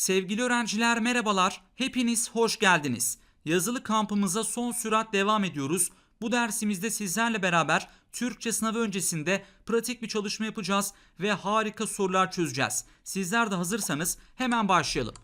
Sevgili öğrenciler merhabalar. Hepiniz hoş geldiniz. Yazılı kampımıza son sürat devam ediyoruz. Bu dersimizde sizlerle beraber Türkçe sınavı öncesinde pratik bir çalışma yapacağız ve harika sorular çözeceğiz. Sizler de hazırsanız hemen başlayalım.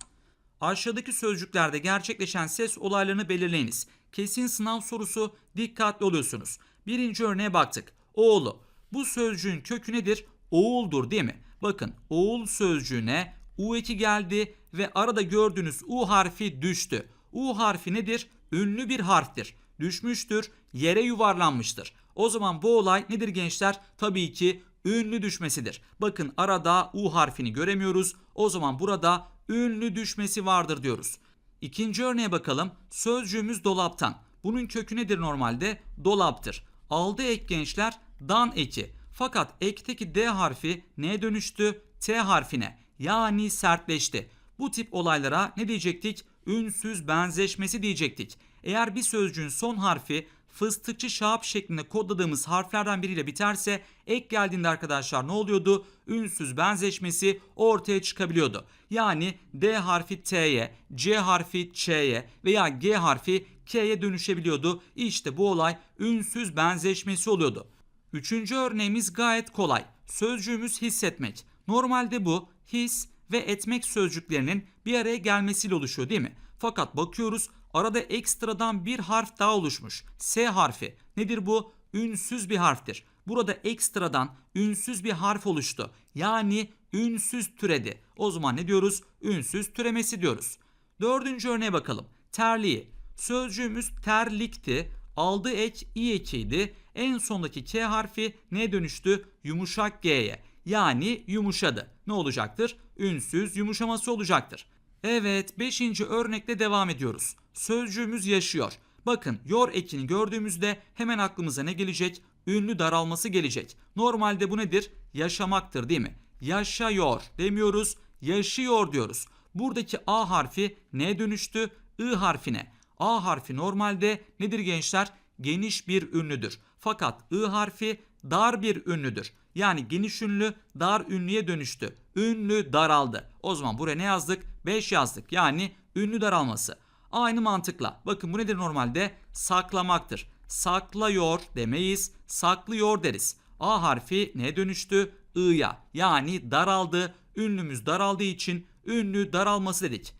Aşağıdaki sözcüklerde gerçekleşen ses olaylarını belirleyiniz. Kesin sınav sorusu dikkatli oluyorsunuz. Birinci örneğe baktık. Oğlu. Bu sözcüğün kökü nedir? Oğuldur değil mi? Bakın oğul sözcüğüne U2 geldi ve arada gördüğünüz U harfi düştü. U harfi nedir? Ünlü bir harftir. Düşmüştür, yere yuvarlanmıştır. O zaman bu olay nedir gençler? Tabii ki ünlü düşmesidir. Bakın arada U harfini göremiyoruz. O zaman burada ünlü düşmesi vardır diyoruz. İkinci örneğe bakalım. Sözcüğümüz dolaptan. Bunun kökü nedir normalde? Dolaptır. Aldı ek gençler dan eki. Fakat ekteki D harfi neye dönüştü? T harfine. Yani sertleşti. Bu tip olaylara ne diyecektik? Ünsüz benzeşmesi diyecektik. Eğer bir sözcüğün son harfi fıstıkçı şahap şeklinde kodladığımız harflerden biriyle biterse ek geldiğinde arkadaşlar ne oluyordu? Ünsüz benzeşmesi ortaya çıkabiliyordu. Yani D harfi T'ye, C harfi Ç'ye veya G harfi K'ye dönüşebiliyordu. İşte bu olay ünsüz benzeşmesi oluyordu. Üçüncü örneğimiz gayet kolay. Sözcüğümüz hissetmek. Normalde bu his ve etmek sözcüklerinin bir araya gelmesiyle oluşuyor değil mi? Fakat bakıyoruz arada ekstradan bir harf daha oluşmuş. S harfi. Nedir bu? Ünsüz bir harftir. Burada ekstradan ünsüz bir harf oluştu. Yani ünsüz türedi. O zaman ne diyoruz? Ünsüz türemesi diyoruz. Dördüncü örneğe bakalım. Terliği. Sözcüğümüz terlikti. Aldığı ek i ekiydi. En sondaki K harfi ne dönüştü? Yumuşak G'ye. Yani yumuşadı. Ne olacaktır? Ünsüz yumuşaması olacaktır. Evet 5. örnekle devam ediyoruz. Sözcüğümüz yaşıyor. Bakın yor ekini gördüğümüzde hemen aklımıza ne gelecek? Ünlü daralması gelecek. Normalde bu nedir? Yaşamaktır değil mi? Yaşıyor demiyoruz, yaşıyor diyoruz. Buradaki A harfi ne dönüştü? I harfine. A harfi normalde nedir gençler? Geniş bir ünlüdür. Fakat I harfi dar bir ünlüdür. Yani geniş ünlü dar ünlüye dönüştü. Ünlü daraldı. O zaman buraya ne yazdık? 5 yazdık. Yani ünlü daralması. Aynı mantıkla. Bakın bu nedir normalde? Saklamaktır. Saklıyor demeyiz. Saklıyor deriz. A harfi ne dönüştü? I'ya. Yani daraldı. Ünlümüz daraldığı için ünlü daralması dedik.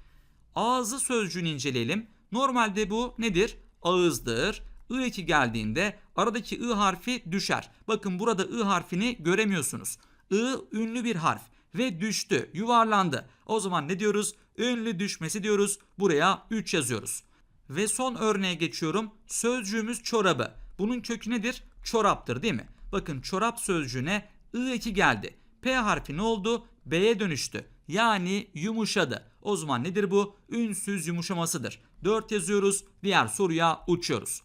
Ağzı sözcüğünü inceleyelim. Normalde bu nedir? Ağızdır. I eki geldiğinde aradaki I harfi düşer. Bakın burada I harfini göremiyorsunuz. I ünlü bir harf ve düştü, yuvarlandı. O zaman ne diyoruz? Ünlü düşmesi diyoruz. Buraya 3 yazıyoruz. Ve son örneğe geçiyorum. Sözcüğümüz çorabı. Bunun kökü nedir? Çoraptır değil mi? Bakın çorap sözcüğüne I eki geldi. P harfi ne oldu? B'ye dönüştü. Yani yumuşadı. O zaman nedir bu? Ünsüz yumuşamasıdır. 4 yazıyoruz. Diğer soruya uçuyoruz.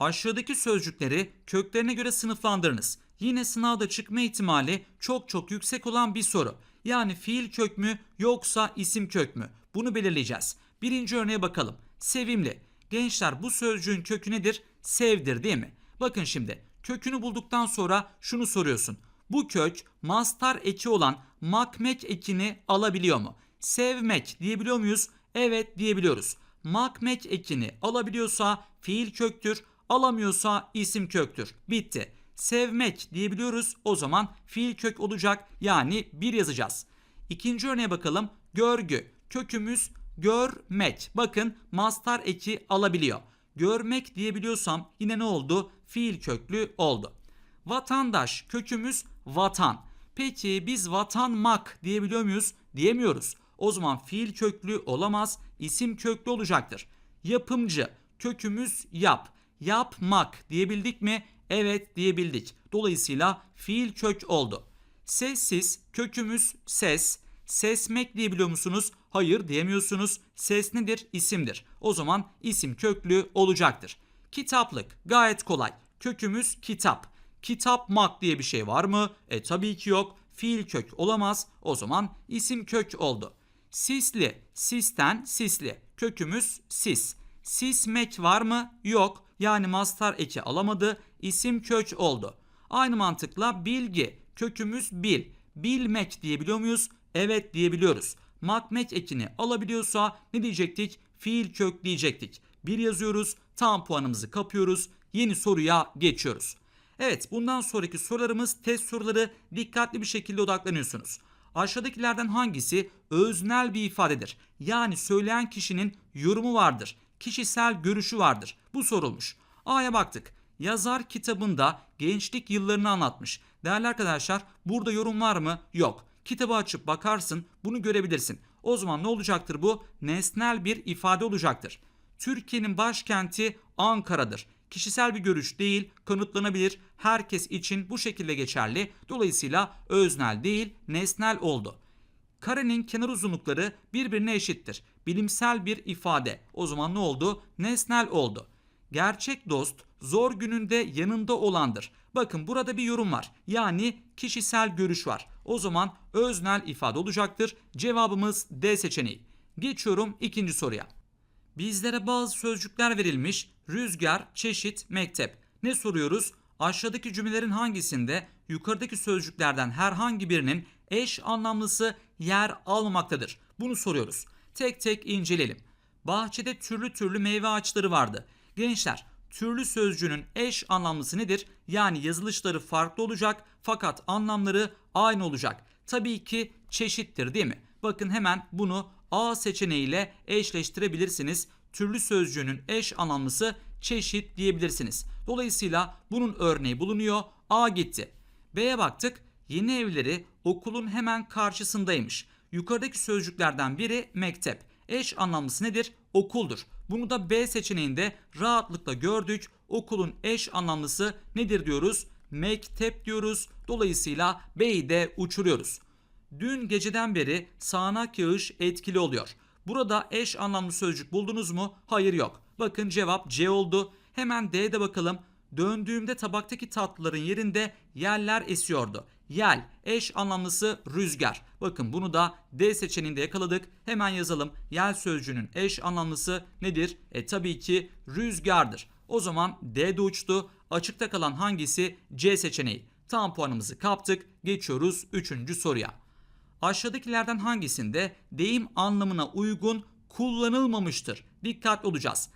Aşağıdaki sözcükleri köklerine göre sınıflandırınız. Yine sınavda çıkma ihtimali çok çok yüksek olan bir soru. Yani fiil kök mü yoksa isim kök mü? Bunu belirleyeceğiz. Birinci örneğe bakalım. Sevimli. Gençler bu sözcüğün kökü nedir? Sevdir değil mi? Bakın şimdi kökünü bulduktan sonra şunu soruyorsun. Bu kök mastar eki olan makmek ekini alabiliyor mu? Sevmek diyebiliyor muyuz? Evet diyebiliyoruz. Makmek ekini alabiliyorsa fiil köktür, alamıyorsa isim köktür. Bitti. Sevmek diyebiliyoruz. O zaman fiil kök olacak. Yani bir yazacağız. İkinci örneğe bakalım. Görgü. Kökümüz görmek. Bakın mastar eki alabiliyor. Görmek diyebiliyorsam yine ne oldu? Fiil köklü oldu. Vatandaş kökümüz vatan. Peki biz vatanmak diyebiliyor muyuz? Diyemiyoruz. O zaman fiil köklü olamaz, isim köklü olacaktır. Yapımcı kökümüz yap. Yapmak diyebildik mi? Evet diyebildik. Dolayısıyla fiil kök oldu. Sessiz kökümüz ses. Sesmek diyebiliyor musunuz? Hayır diyemiyorsunuz. Ses nedir? İsimdir. O zaman isim köklü olacaktır. Kitaplık gayet kolay. Kökümüz kitap. Kitapmak diye bir şey var mı? E tabii ki yok. Fiil kök olamaz. O zaman isim kök oldu. Sisli, sisten sisli. Kökümüz sis. Sismek var mı? Yok. Yani mastar eki alamadı. İsim kök oldu. Aynı mantıkla bilgi. Kökümüz bil. Bilmek diyebiliyor muyuz? Evet diyebiliyoruz. makmek ekini alabiliyorsa ne diyecektik? Fiil kök diyecektik. Bir yazıyoruz. Tam puanımızı kapıyoruz. Yeni soruya geçiyoruz. Evet bundan sonraki sorularımız test soruları dikkatli bir şekilde odaklanıyorsunuz. Aşağıdakilerden hangisi öznel bir ifadedir? Yani söyleyen kişinin yorumu vardır. Kişisel görüşü vardır. Bu sorulmuş. A'ya baktık. Yazar kitabında gençlik yıllarını anlatmış. Değerli arkadaşlar burada yorum var mı? Yok. Kitabı açıp bakarsın bunu görebilirsin. O zaman ne olacaktır bu? Nesnel bir ifade olacaktır. Türkiye'nin başkenti Ankara'dır. Kişisel bir görüş değil, kanıtlanabilir. Herkes için bu şekilde geçerli. Dolayısıyla öznel değil, nesnel oldu. Karenin kenar uzunlukları birbirine eşittir. Bilimsel bir ifade. O zaman ne oldu? Nesnel oldu. Gerçek dost zor gününde yanında olandır. Bakın burada bir yorum var. Yani kişisel görüş var. O zaman öznel ifade olacaktır. Cevabımız D seçeneği. Geçiyorum ikinci soruya. Bizlere bazı sözcükler verilmiş. Rüzgar, çeşit, mektep. Ne soruyoruz? Aşağıdaki cümlelerin hangisinde yukarıdaki sözcüklerden herhangi birinin eş anlamlısı yer almamaktadır? Bunu soruyoruz. Tek tek inceleyelim. Bahçede türlü türlü meyve ağaçları vardı. Gençler, türlü sözcüğünün eş anlamlısı nedir? Yani yazılışları farklı olacak fakat anlamları aynı olacak. Tabii ki çeşittir değil mi? Bakın hemen bunu A seçeneğiyle eşleştirebilirsiniz. Türlü sözcüğünün eş anlamlısı çeşit diyebilirsiniz. Dolayısıyla bunun örneği bulunuyor. A gitti. B'ye baktık. Yeni evleri okulun hemen karşısındaymış. Yukarıdaki sözcüklerden biri mektep. Eş anlamlısı nedir? Okuldur. Bunu da B seçeneğinde rahatlıkla gördük. Okulun eş anlamlısı nedir diyoruz? Mektep diyoruz. Dolayısıyla B'yi de uçuruyoruz. Dün geceden beri sağanak yağış etkili oluyor. Burada eş anlamlı sözcük buldunuz mu? Hayır yok. Bakın cevap C oldu. Hemen D'de bakalım. Döndüğümde tabaktaki tatlıların yerinde yeller esiyordu. Yel eş anlamlısı rüzgar. Bakın bunu da D seçeneğinde yakaladık. Hemen yazalım. Yel sözcüğünün eş anlamlısı nedir? E tabii ki rüzgardır. O zaman D'de uçtu. Açıkta kalan hangisi? C seçeneği. Tam puanımızı kaptık. Geçiyoruz 3. soruya. Aşağıdakilerden hangisinde deyim anlamına uygun kullanılmamıştır? Dikkatli olacağız.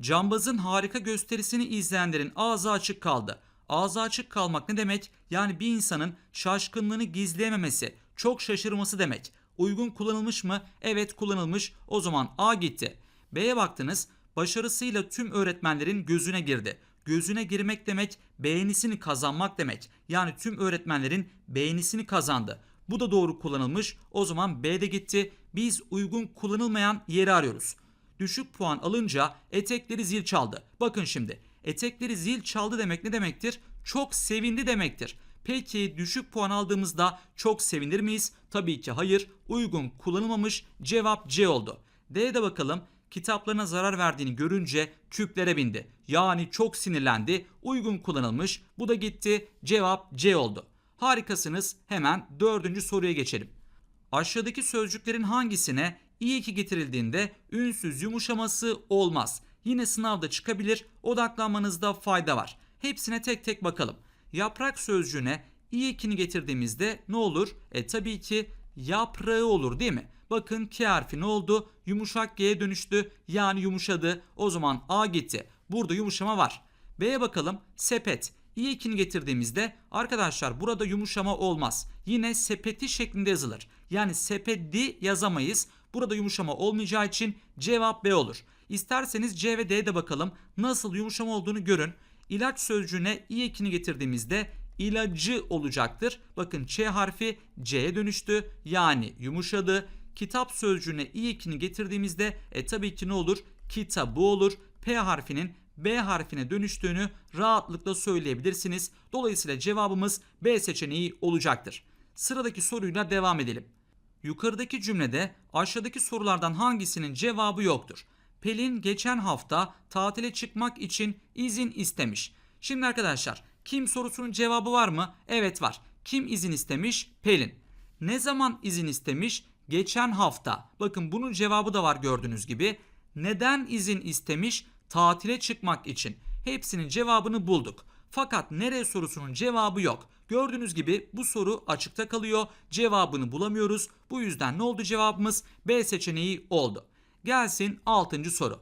Cambazın harika gösterisini izleyenlerin ağzı açık kaldı. Ağzı açık kalmak ne demek? Yani bir insanın şaşkınlığını gizleyememesi, çok şaşırması demek. Uygun kullanılmış mı? Evet kullanılmış. O zaman A gitti. B'ye baktınız. Başarısıyla tüm öğretmenlerin gözüne girdi. Gözüne girmek demek beğenisini kazanmak demek. Yani tüm öğretmenlerin beğenisini kazandı. Bu da doğru kullanılmış. O zaman B'de gitti. Biz uygun kullanılmayan yeri arıyoruz. Düşük puan alınca etekleri zil çaldı. Bakın şimdi. Etekleri zil çaldı demek ne demektir? Çok sevindi demektir. Peki düşük puan aldığımızda çok sevinir miyiz? Tabii ki hayır. Uygun kullanılmamış. Cevap C oldu. D'ye bakalım. Kitaplarına zarar verdiğini görünce küplere bindi. Yani çok sinirlendi. Uygun kullanılmış. Bu da gitti. Cevap C oldu. Harikasınız. Hemen dördüncü soruya geçelim. Aşağıdaki sözcüklerin hangisine iyi ki getirildiğinde ünsüz yumuşaması olmaz. Yine sınavda çıkabilir. Odaklanmanızda fayda var. Hepsine tek tek bakalım. Yaprak sözcüğüne iyi kini getirdiğimizde ne olur? E tabii ki yaprağı olur değil mi? Bakın K harfi ne oldu? Yumuşak G'ye dönüştü. Yani yumuşadı. O zaman A gitti. Burada yumuşama var. B'ye bakalım. Sepet. İyi ekini getirdiğimizde arkadaşlar burada yumuşama olmaz. Yine sepeti şeklinde yazılır. Yani sepeti yazamayız. Burada yumuşama olmayacağı için cevap B olur. İsterseniz C ve D'ye de bakalım. Nasıl yumuşama olduğunu görün. İlaç sözcüğüne i ekini getirdiğimizde ilacı olacaktır. Bakın Ç harfi C'ye dönüştü. Yani yumuşadı. Kitap sözcüğüne i ekini getirdiğimizde e tabii ki ne olur? Kitabı olur. P harfinin B harfine dönüştüğünü rahatlıkla söyleyebilirsiniz. Dolayısıyla cevabımız B seçeneği olacaktır. Sıradaki soruyla devam edelim. Yukarıdaki cümlede aşağıdaki sorulardan hangisinin cevabı yoktur? Pelin geçen hafta tatile çıkmak için izin istemiş. Şimdi arkadaşlar kim sorusunun cevabı var mı? Evet var. Kim izin istemiş? Pelin. Ne zaman izin istemiş? Geçen hafta. Bakın bunun cevabı da var gördüğünüz gibi. Neden izin istemiş? Tatile çıkmak için. Hepsinin cevabını bulduk. Fakat nereye sorusunun cevabı yok. Gördüğünüz gibi bu soru açıkta kalıyor. Cevabını bulamıyoruz. Bu yüzden ne oldu cevabımız? B seçeneği oldu. Gelsin 6. soru.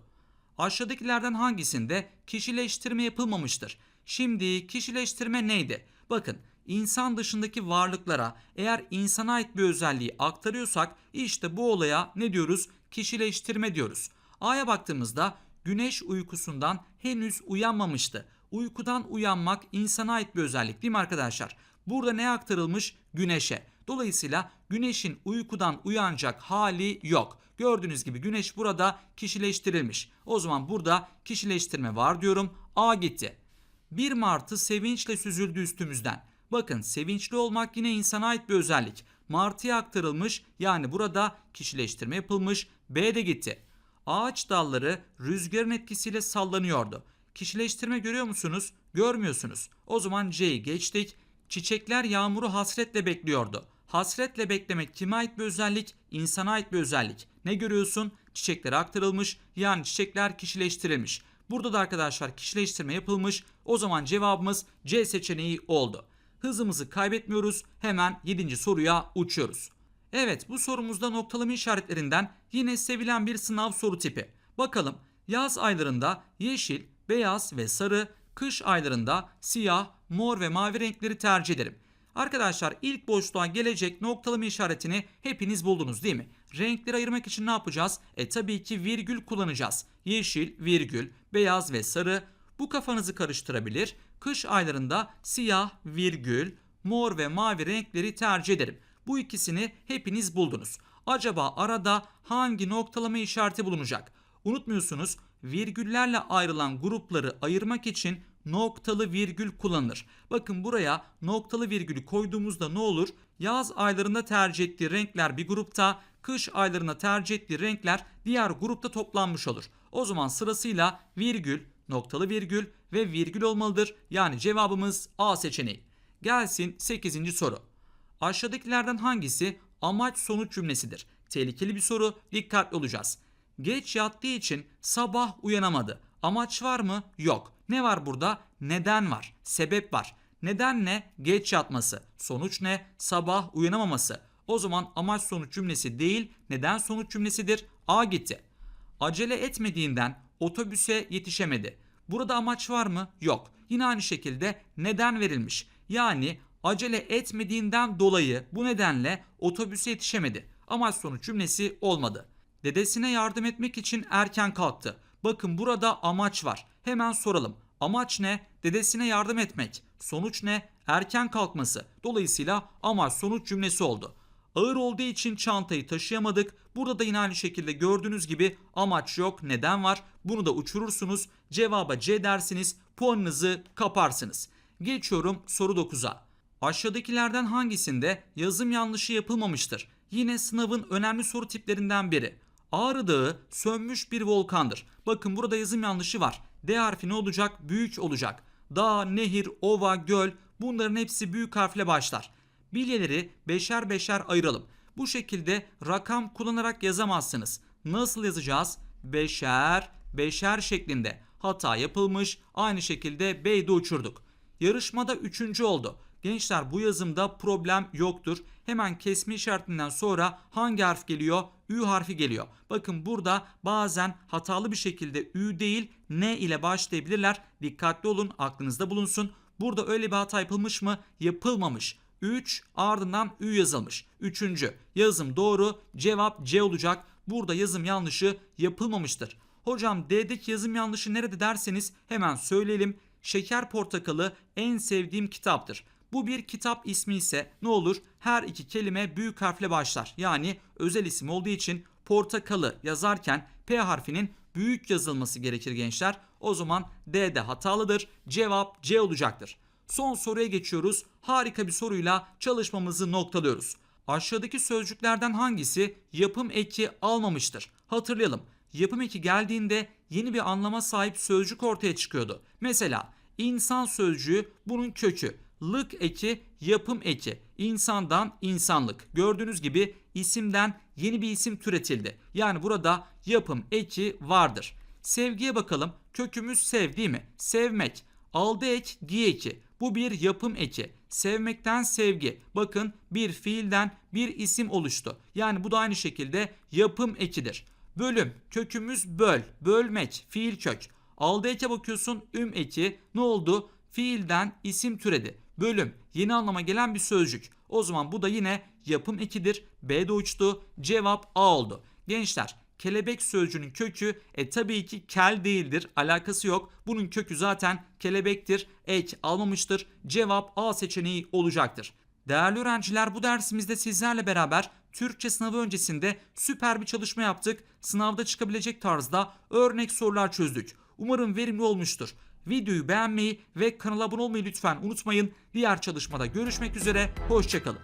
Aşağıdakilerden hangisinde kişileştirme yapılmamıştır? Şimdi kişileştirme neydi? Bakın insan dışındaki varlıklara eğer insana ait bir özelliği aktarıyorsak işte bu olaya ne diyoruz? Kişileştirme diyoruz. A'ya baktığımızda güneş uykusundan henüz uyanmamıştı. Uykudan uyanmak insana ait bir özellik değil mi arkadaşlar? Burada ne aktarılmış? Güneşe. Dolayısıyla güneşin uykudan uyanacak hali yok. Gördüğünüz gibi güneş burada kişileştirilmiş. O zaman burada kişileştirme var diyorum. A gitti. 1 Mart'ı sevinçle süzüldü üstümüzden. Bakın sevinçli olmak yine insana ait bir özellik. Martı'ya aktarılmış yani burada kişileştirme yapılmış. B de gitti. Ağaç dalları rüzgarın etkisiyle sallanıyordu. Kişileştirme görüyor musunuz? Görmüyorsunuz. O zaman C'yi geçtik. Çiçekler yağmuru hasretle bekliyordu. Hasretle beklemek kime ait bir özellik? İnsana ait bir özellik. Ne görüyorsun? Çiçeklere aktarılmış yani çiçekler kişileştirilmiş. Burada da arkadaşlar kişileştirme yapılmış. O zaman cevabımız C seçeneği oldu. Hızımızı kaybetmiyoruz. Hemen 7. soruya uçuyoruz. Evet bu sorumuzda noktalama işaretlerinden yine sevilen bir sınav soru tipi. Bakalım yaz aylarında yeşil, beyaz ve sarı, kış aylarında siyah, mor ve mavi renkleri tercih ederim. Arkadaşlar ilk boşluğa gelecek noktalama işaretini hepiniz buldunuz değil mi? Renkleri ayırmak için ne yapacağız? E tabii ki virgül kullanacağız. Yeşil, virgül, beyaz ve sarı. Bu kafanızı karıştırabilir. Kış aylarında siyah, virgül, mor ve mavi renkleri tercih ederim. Bu ikisini hepiniz buldunuz. Acaba arada hangi noktalama işareti bulunacak? Unutmuyorsunuz virgüllerle ayrılan grupları ayırmak için noktalı virgül kullanılır. Bakın buraya noktalı virgülü koyduğumuzda ne olur? Yaz aylarında tercih ettiği renkler bir grupta, kış aylarında tercih ettiği renkler diğer grupta toplanmış olur. O zaman sırasıyla virgül, noktalı virgül ve virgül olmalıdır. Yani cevabımız A seçeneği. Gelsin 8. soru. Aşağıdakilerden hangisi amaç sonuç cümlesidir? Tehlikeli bir soru, dikkatli olacağız. Geç yattığı için sabah uyanamadı. Amaç var mı? Yok. Ne var burada? Neden var. Sebep var. Neden ne? Geç yatması. Sonuç ne? Sabah uyanamaması. O zaman amaç sonuç cümlesi değil, neden sonuç cümlesidir? A gitti. Acele etmediğinden otobüse yetişemedi. Burada amaç var mı? Yok. Yine aynı şekilde neden verilmiş. Yani acele etmediğinden dolayı bu nedenle otobüse yetişemedi. Amaç sonuç cümlesi olmadı. Dedesine yardım etmek için erken kalktı. Bakın burada amaç var. Hemen soralım. Amaç ne? Dedesine yardım etmek. Sonuç ne? Erken kalkması. Dolayısıyla amaç sonuç cümlesi oldu. Ağır olduğu için çantayı taşıyamadık. Burada da yine aynı şekilde gördüğünüz gibi amaç yok. Neden var? Bunu da uçurursunuz. Cevaba C dersiniz. Puanınızı kaparsınız. Geçiyorum soru 9'a. Aşağıdakilerden hangisinde yazım yanlışı yapılmamıştır? Yine sınavın önemli soru tiplerinden biri. Ağrı Dağı sönmüş bir volkandır. Bakın burada yazım yanlışı var. D harfi ne olacak? Büyük olacak. Dağ, nehir, ova, göl bunların hepsi büyük harfle başlar. Bilyeleri beşer beşer ayıralım. Bu şekilde rakam kullanarak yazamazsınız. Nasıl yazacağız? Beşer, beşer şeklinde. Hata yapılmış. Aynı şekilde B'yi de uçurduk. Yarışmada üçüncü oldu. Gençler bu yazımda problem yoktur. Hemen kesme işaretinden sonra hangi harf geliyor? Ü harfi geliyor. Bakın burada bazen hatalı bir şekilde Ü değil N ile başlayabilirler. Dikkatli olun aklınızda bulunsun. Burada öyle bir hata yapılmış mı? Yapılmamış. 3 ardından Ü yazılmış. Üçüncü yazım doğru cevap C olacak. Burada yazım yanlışı yapılmamıştır. Hocam D'deki yazım yanlışı nerede derseniz hemen söyleyelim. Şeker Portakalı en sevdiğim kitaptır. Bu bir kitap ismi ise ne olur? Her iki kelime büyük harfle başlar. Yani özel isim olduğu için portakalı yazarken P harfinin büyük yazılması gerekir gençler. O zaman D'de hatalıdır. Cevap C olacaktır. Son soruya geçiyoruz. Harika bir soruyla çalışmamızı noktalıyoruz. Aşağıdaki sözcüklerden hangisi yapım eki almamıştır? Hatırlayalım. Yapım eki geldiğinde yeni bir anlama sahip sözcük ortaya çıkıyordu. Mesela insan sözcüğü bunun kökü. Lık eki yapım eki. İnsandan insanlık. Gördüğünüz gibi isimden yeni bir isim türetildi. Yani burada yapım eki vardır. Sevgiye bakalım. Kökümüz sev değil mi? Sevmek. Aldı ek, gi eki. Bu bir yapım eki. Sevmekten sevgi. Bakın bir fiilden bir isim oluştu. Yani bu da aynı şekilde yapım ekidir. Bölüm. Kökümüz böl. Bölmek. Fiil kök. Aldı eke bakıyorsun üm eki. Ne oldu? Fiilden isim türedi. Bölüm. Yeni anlama gelen bir sözcük. O zaman bu da yine yapım ekidir. B de uçtu. Cevap A oldu. Gençler kelebek sözcüğünün kökü e tabii ki kel değildir. Alakası yok. Bunun kökü zaten kelebektir. Ek almamıştır. Cevap A seçeneği olacaktır. Değerli öğrenciler bu dersimizde sizlerle beraber Türkçe sınavı öncesinde süper bir çalışma yaptık. Sınavda çıkabilecek tarzda örnek sorular çözdük. Umarım verimli olmuştur. Videoyu beğenmeyi ve kanala abone olmayı lütfen unutmayın. Diğer çalışmada görüşmek üzere. Hoşçakalın.